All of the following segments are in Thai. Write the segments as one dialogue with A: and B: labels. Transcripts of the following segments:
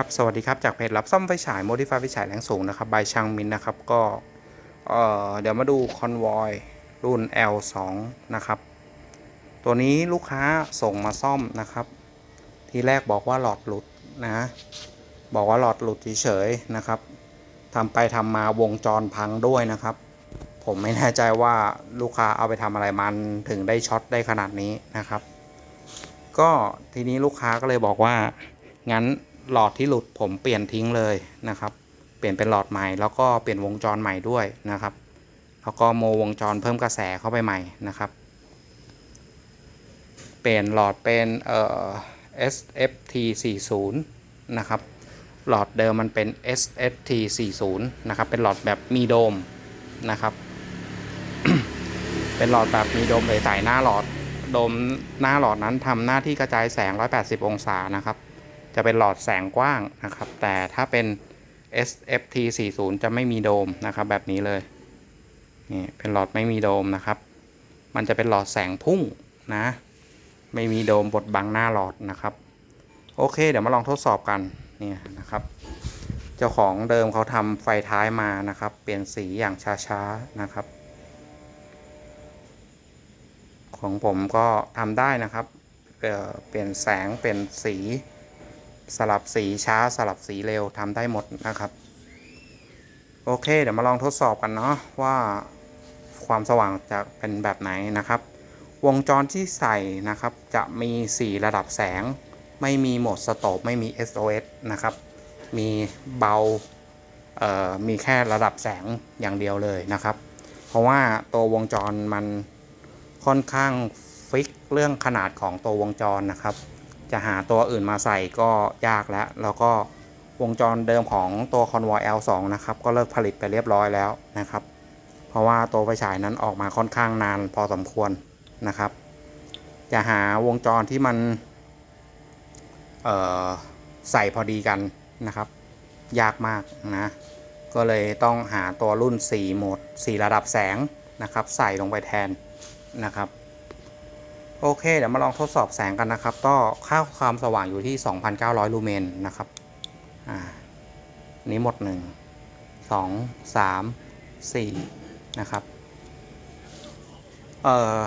A: ครับสวัสดีครับจากเพจรับซ่อมไฟฉาย Modify ไฟฉายแรงสูงนะครับบายช่างมินนะครับก็เอ่อเดี๋ยวมาดูคอนวอยรุ่น L2 นะครับ ตัวนี้ลูกค้าส่งมาซ่อมนะครับ ทีแรกบอกว่าหลอดหลุดนะ บอกว่าหลอดหลุดเฉยๆนะครับทำไปทำมาวงจรพังด้วยนะครับ ผมไม่แน่ใจว่าลูกค้าเอาไปทำอะไรมันถึงได้ช็อตได้ขนาดนี้นะครับ ก็ทีนี้ลูกค้าก็เลยบอกว่างั้น หลอดที่หลุดผมเปลี่ยนทิ้งเลยนะครับ เปลี่ยนเป็นหลอดใหม่ แล้วก็เปลี่ยนวงจรใหม่ด้วยนะครับ แล้วก็โมวงจรเพิ่มกระแสเข้าไปใหม่นะครับ เปลี่ยนหลอดเป็นเอ่อ SFT 40นะครับ หลอดเดิมมันเป็น SFT 40นะครับ เป็นหลอดแบบมีโดมนะครับ เป็นหลอดแบบมีโดมเลยใส่หน้าหลอด โดมหน้าหลอดนั้นทำหน้าที่กระจายแสง 180 องศานะครับ จะเป็นหลอดแสงกว้างนะครับ แต่ถ้าเป็น SFT 40จะไม่มีโดมนะครับแบบนี้เลยนี่เป็นหลอดไม่มีโดมนะครับ มันจะเป็นหลอดแสงพุ่งนะ ไม่มีโดมบดบังหน้าหลอดนะครับ โอเค เดี๋ยวมาลองทดสอบกันเนี่ยนะครับ เจ้าของเดิมเขาทำไฟท้ายมานะครับ เปลี่ยนสีอย่างช้าๆนะครับ ของผมก็ทำได้นะครับเเปลี่ยนแสงเปลี่ยนสี สลับสีช้าสลับสีเร็วทำได้หมดนะครับ โอเค เดี๋ยวมาลองทดสอบกันเนาะว่าความสว่างจะเป็นแบบไหนนะครับ วงจรที่ใส่นะครับจะมี 4 ระดับแสง ไม่มีโหมดสโตปไม่มี SOS นะครับ มีเบาเอ่อมีแค่ระดับแสงอย่างเดียวเลยนะครับ เพราะว่าตัววงจรมันค่อนข้างฟิกเรื่องขนาดของตัววงจรนะครับ จะหาตัวอื่นมาใส่ก็ยากแล้ว แล้วก็วงจรเดิมของตัว Convoy L2 นะครับ ก็เลิกผลิตไปเรียบร้อยแล้วนะครับ เพราะว่าตัวไฟฉายนั้นออกมาค่อนข้างนานพอสมควรนะครับ จะหาวงจรที่มันใส่พอดีกันนะครับ ยากมากนะ ก็เลยต้องหาตัวรุ่น 4 โหมด 4 ระดับแสงนะครับ ใส่ลงไปแทนนะครับ โอเค เดี๋ยวมาลองทดสอบแสงกันนะครับ ก็ค่าความสว่างอยู่ที่ 2,900 ลูเมนนะครับ อ่า นี้หมด 1 2 3 4 นะครับ เอ่อ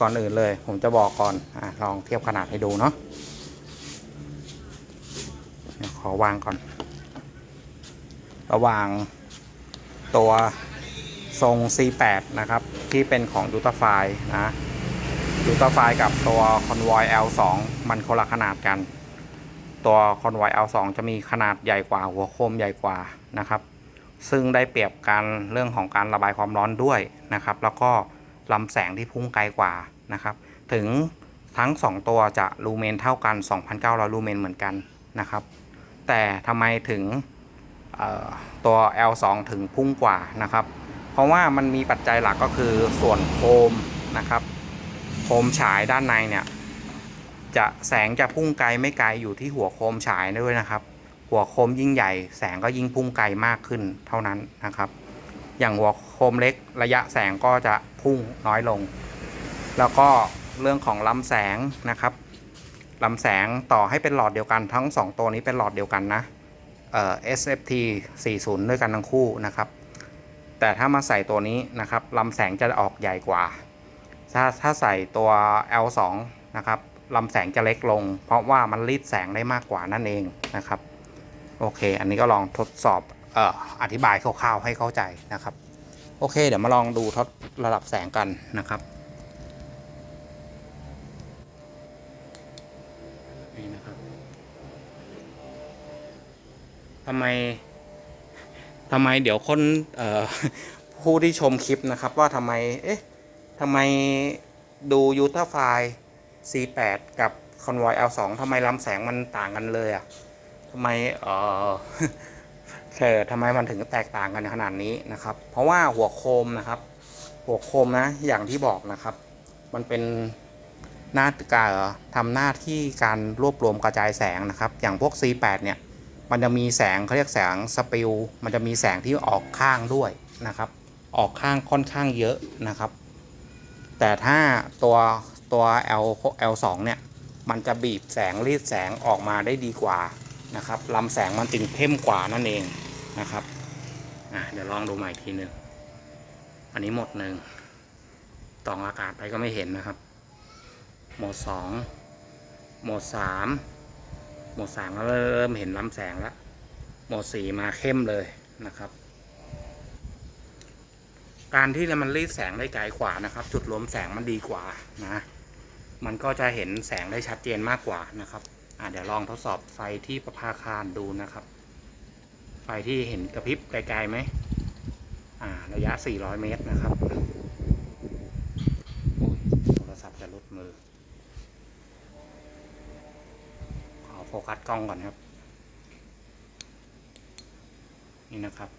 A: ก่อนอื่นเลย ผมจะบอกก่อน อ่าลองเทียบขนาดให้ดูเนาะขอวางก่อน ระหว่างตัวทรง C8 นะครับ ที่เป็นของยูตาไฟนะ ยูตาไฟกับตัว Convoy L2 มันคนละขนาดกัน ตัว Convoy L2 จะมีขนาดใหญ่กว่าหัวโคมใหญ่กว่านะครับ ซึ่งได้เปรียบการเรื่องของการระบายความร้อนด้วยนะครับ แล้วก็ลำแสงที่พุ่งไกลกว่านะครับ ถึงทั้ง 2 ตัวจะลูเมนเท่ากัน 2,900 ลูเมนเหมือนกันนะครับ แต่ทำไมถึงตัว L2 ถึงพุ่งกว่านะครับ เพราะว่ามันมีปัจจัยหลักก็คือส่วนโคมนะครับ โคมฉายด้านในเนี่ย จะแสงจะพุ่งไกลไม่ไกลอยู่ที่หัวโคมฉายด้วยนะครับ หัวโคมยิ่งใหญ่ แสงก็ยิ่งพุ่งไกลมากขึ้นเท่านั้นนะครับ อย่างหัวโคมเล็กระยะแสงก็จะพุ่งน้อยลง แล้วก็เรื่องของลำแสงนะครับลำแสงต่อให้เป็นหลอดเดียวกันทั้ง 2 ตัวนี้เป็นหลอดเดียวกันนะเอ่อ SFT 40 ด้วยกันทั้งคู่นะครับ แต่ถ้ามาใส่ตัวนี้นะครับลำแสงจะออกใหญ่กว่า ถ้าถ้าใส่ตัว L2 นะครับลำแสงจะเล็กลง เพราะว่ามันรีดแสงได้มากกว่านั่นเองนะครับ โอเค อันนี้ก็ลองทดสอบเอ่ออธิบายคร่าวๆให้เข้าใจนะครับ โอเค เดี๋ยวมาลองดูทดระดับแสงกันนะครับนี่นะครับทำไมทำไมเดี๋ยวคนเอ่อผู้ที่ชมคลิปนะครับว่าทำไมเอ๊ะ ทำไมดูยูทาไฟ C8 กับ Convoy L2 ทำไมลำแสงมันต่างกันเลยอะ่ะทำไมเออเออทำไมมันถึงแตกต่างกันขนาดนี้นะครับ เพราะว่าหัวโคมนะครับ หัวโคมนะ อย่างที่บอกนะครับ มันเป็นหน้าการทำหน้าที่การรวบรวมกระจายแสงนะครับ อย่างพวก C8 เนี่ย มันจะมีแสงเขาเรียกแสงสปิล มันจะมีแสงที่ออกข้างด้วยนะครับ ออกข้างค่อนข้างเยอะนะครับ แต่ถ้าตัวตัว L L2 เนี่ยมันจะบีบแสงรีดแสงออกมาได้ดีกว่านะครับลำแสงมันจึงเข้มกว่านั่นเองนะครับเดี๋ยวลองดูใหม่ทีหนึ่งอันนี้หมดหนึ่งต่องอากาศไปก็ไม่เห็นนะครับโหมดสองโหมดสามโหมดสามก็เริ่มเห็นลำแสงแล้วโหมดสีมาเข้มเลยนะครับ การที่มันรีดแสงได้ไกลกว่านะครับ จุดรวมแสงมันดีกว่านะ มันก็จะเห็นแสงได้ชัดเจนมากกว่านะครับอ่าเดี๋ยวลองทดสอบไฟที่ประภาคารดูนะครับ ไฟที่เห็นกระพริบไกลๆไหมอ่าระยะ 400 เมตรนะครับโอ้ยโทรศัพท์จะลดมือขอโฟกัสกล้องก่อนครับ นี่นะครับ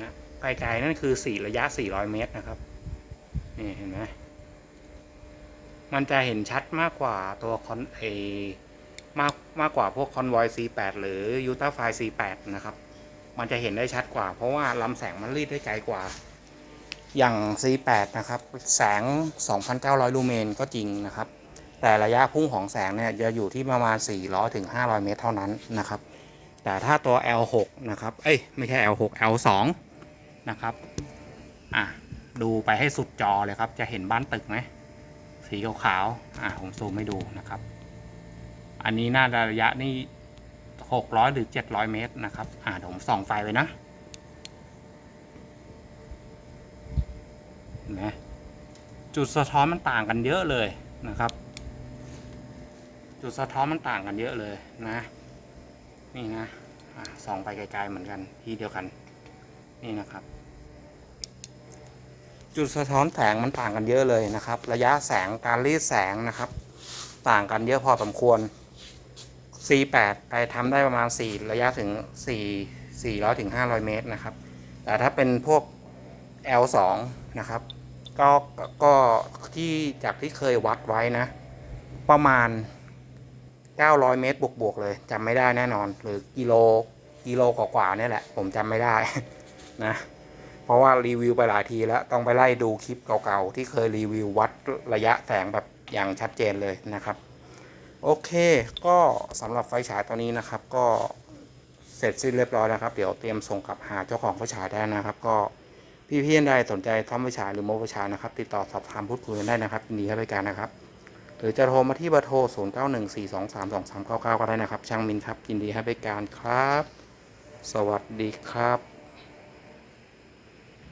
A: นะไกลๆนั่นคือสี่ระยะ 400 เมตรนะครับ นี่เห็นไหมมันจะเห็นชัดมากกว่าตัวคอนเอมากมากกว่าพวกคอนวอย C8 หรือยูตาไฟ C8 นะครับ มันจะเห็นได้ชัดกว่า เพราะว่าลำแสงมันรีดได้ไกลกว่า อย่าง C8 นะครับ แสง 2,900 ลูเมนก็จริงนะครับ แต่ระยะพุ่งของแสงเนี่ยจะอยู่ที่ประมาณ 400 ถึง 500 เมตรเท่านั้นนะครับ แต่ถ้าตัว L6 นะครับ เอ้ย ไม่ใช่ L6 L2 นะครับ อะ ดูไปให้สุดจอเลยครับ จะเห็นบ้านตึกไหม สีขาวๆ อะ ผมซูมให้ดูนะครับ อันนี้น่าจะระยะนี่600 หรือ 700 เมตรนะครับ อะผมส่องไฟไว้นะเห็นไหมจุดสะท้อนมันต่างกันเยอะเลยนะครับ จุดสะท้อนมันต่างกันเยอะเลยนะ นี่นะส่องไปไกลๆเหมือนกันที่เดียวกัน นี่นะครับ จุดสะท้อนแสงมันต่างกันเยอะเลยนะครับ ระยะแสงการรีดแสงนะครับ ต่างกันเยอะพอสมควร C8 ไปทำได้ประมาณ 4 ระยะถึง 4 400ถึง500 เมตรนะครับ แต่ถ้าเป็นพวก L2 นะครับ ก็ก็ที่จากที่เคยวัดไว้นะ ประมาณ 900 เมตรบวกๆเลยจำไม่ได้แน่นอน หรือกิโลกิโลกว่าๆเนี่ยแหละ ผมจำไม่ได้นะ เพราะว่ารีวิวไปหลายทีแล้วต้องไปไล่ดูคลิปเก่าๆ ที่เคยรีวิววัดระยะแสงแบบอย่างชัดเจนเลยนะครับ โอเค ก็สำหรับไฟฉายตัวนี้นะครับ ก็เสร็จสิ้นเรียบร้อยแล้วครับ เดี๋ยวเตรียมส่งกลับหาเจ้าของไฟฉายได้นะครับ ก็พี่ๆท่านใดสนใจทำไฟฉายหรือโมไฟฉายนะครับ ติดต่อสอบถามพูดคุยกันได้นะครับยินดีให้บริการนะครับ หรือจะโทรมาที่เบอร์โทร 0 9 1 4 2 3 2 3 9 9 ก็ได้นะครับ ช่างมินครับยินดีให้บริการครับ สวัสดีครับ